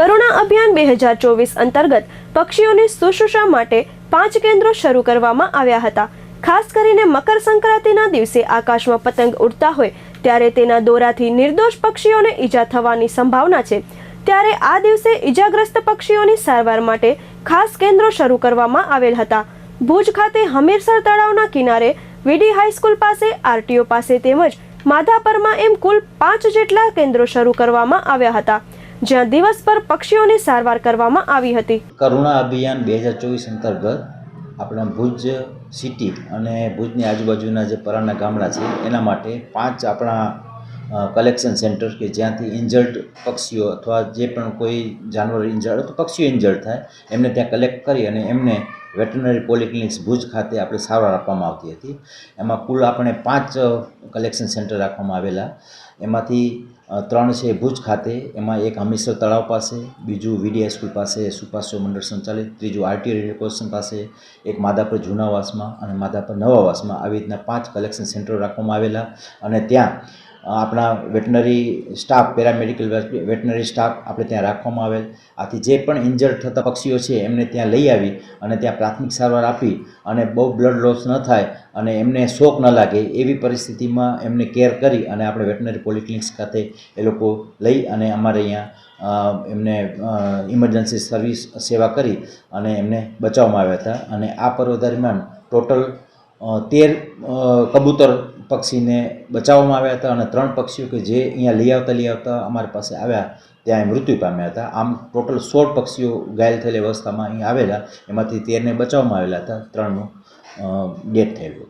કરુણા અભિયાન બે હજાર ચોવીસ અંતર્ગત પક્ષીઓની શુશ્રુષા માટે પાંચ કેન્દ્રો શરૂ કરવામાં આવ્યા હતા. ખાસ કરીને મકર સંક્રાંતિના દિવસે આકાશમાં પતંગ ઉડતા હોય ત્યારે તેના દોરાથી નિર્દોષ પક્ષીઓને ઈજા થવાની સંભાવના છે. ત્યારે આ દિવસે ઈજાગ્રસ્ત પક્ષીઓની સારવાર માટે ખાસ કેન્દ્રો શરૂ કરવામાં આવેલ હતા. ભુજ ખાતે હમીરસર તળાવના કિનારે વીડી હાઈસ્કૂલ પાસે આરટીઓ પાસે તેમજ માધાપરમાં એમ કુલ પાંચ જેટલા કેન્દ્રો શરૂ કરવામાં આવ્યા હતા. જ્યાં દિવસ પર પક્ષીઓની સારવાર કરવામાં આવી હતી. કરુણા અભિયાન બે હજાર ચોવીસ અંતર્ગત આપણા ભુજ સિટી અને ભુજની આજુબાજુના જે પરાના ગામડા છે, એના માટે પાંચ આપણા કલેક્શન સેન્ટર કે જ્યાંથી ઇન્જર્ડ પક્ષીઓ અથવા જે પણ કોઈ જાનવર ઇન્જર્ડ અથવા પક્ષીઓ ઇન્જર્ડ થાય, એમને ત્યાં કલેક્ટ કરી અને એમને વેટરનરી પોલિક્લિનિક્સ ભુજ ખાતે આપણે સારવાર આપવામાં આવતી હતી. એમાં કુલ આપણે પાંચ કલેક્શન સેન્ટર રાખવામાં આવેલા. એમાંથી ત્રણ છે ભુજ ખાતે. એમાં એક હમીસર તળાવ પાસે, બીજું વીડી હાઈસ્કૂલ પાસે સુપાસ્યો મંડળ સંચાલિત, ત્રીજું આરટીઓ રેડિયો પાસે, એક માધાપર જૂનાવાસમાં અને માધાપર નવાવાસમાં આવી રીતના પાંચ કલેક્શન સેન્ટરો રાખવામાં આવેલા અને ત્યાં આપણા veterinary staff paramedical veterinary staff આપણે ત્યાં રાખવામાં આવેલ. આથી જે પણ ઇન્જર્ડ થતા પક્ષીઓ છે, એમને ત્યાં લઈ આવી અને ત્યાં પ્રાથમિક સારવાર આપી અને બહુ બ્લડ લોસ ન થાય અને એમને શોક ન લાગે એવી પરિસ્થિતિમાં એમને કેર કરી અને આપણે વેટનરી પોલિક્લિનિક્સ ખાતે એ લોકો લઈ અને અમારે અહીંયા એમને ઇમરજન્સી સર્વિસ સેવા કરી અને એમને બચાવવામાં આવ્યા હતા. અને આ પર્વ દરમિયાન ટોટલ તેર કબૂતર પક્ષીને બચાવવામાં આવ્યા હતા અને ત્રણ પક્ષીઓ કે જે અહીંયા લઈ આવતા લઈ આવતા અમારી પાસે આવ્યા, ત્યાં એ મૃત્યુ પામ્યા હતા. આમ ટોટલ સોળ પક્ષીઓ ઘાયલ થયેલી અવસ્થામાં અહીં આવેલા. એમાંથી તેરને બચાવવામાં આવેલા હતા. ત્રણનું ડેથ થયેલું હતું.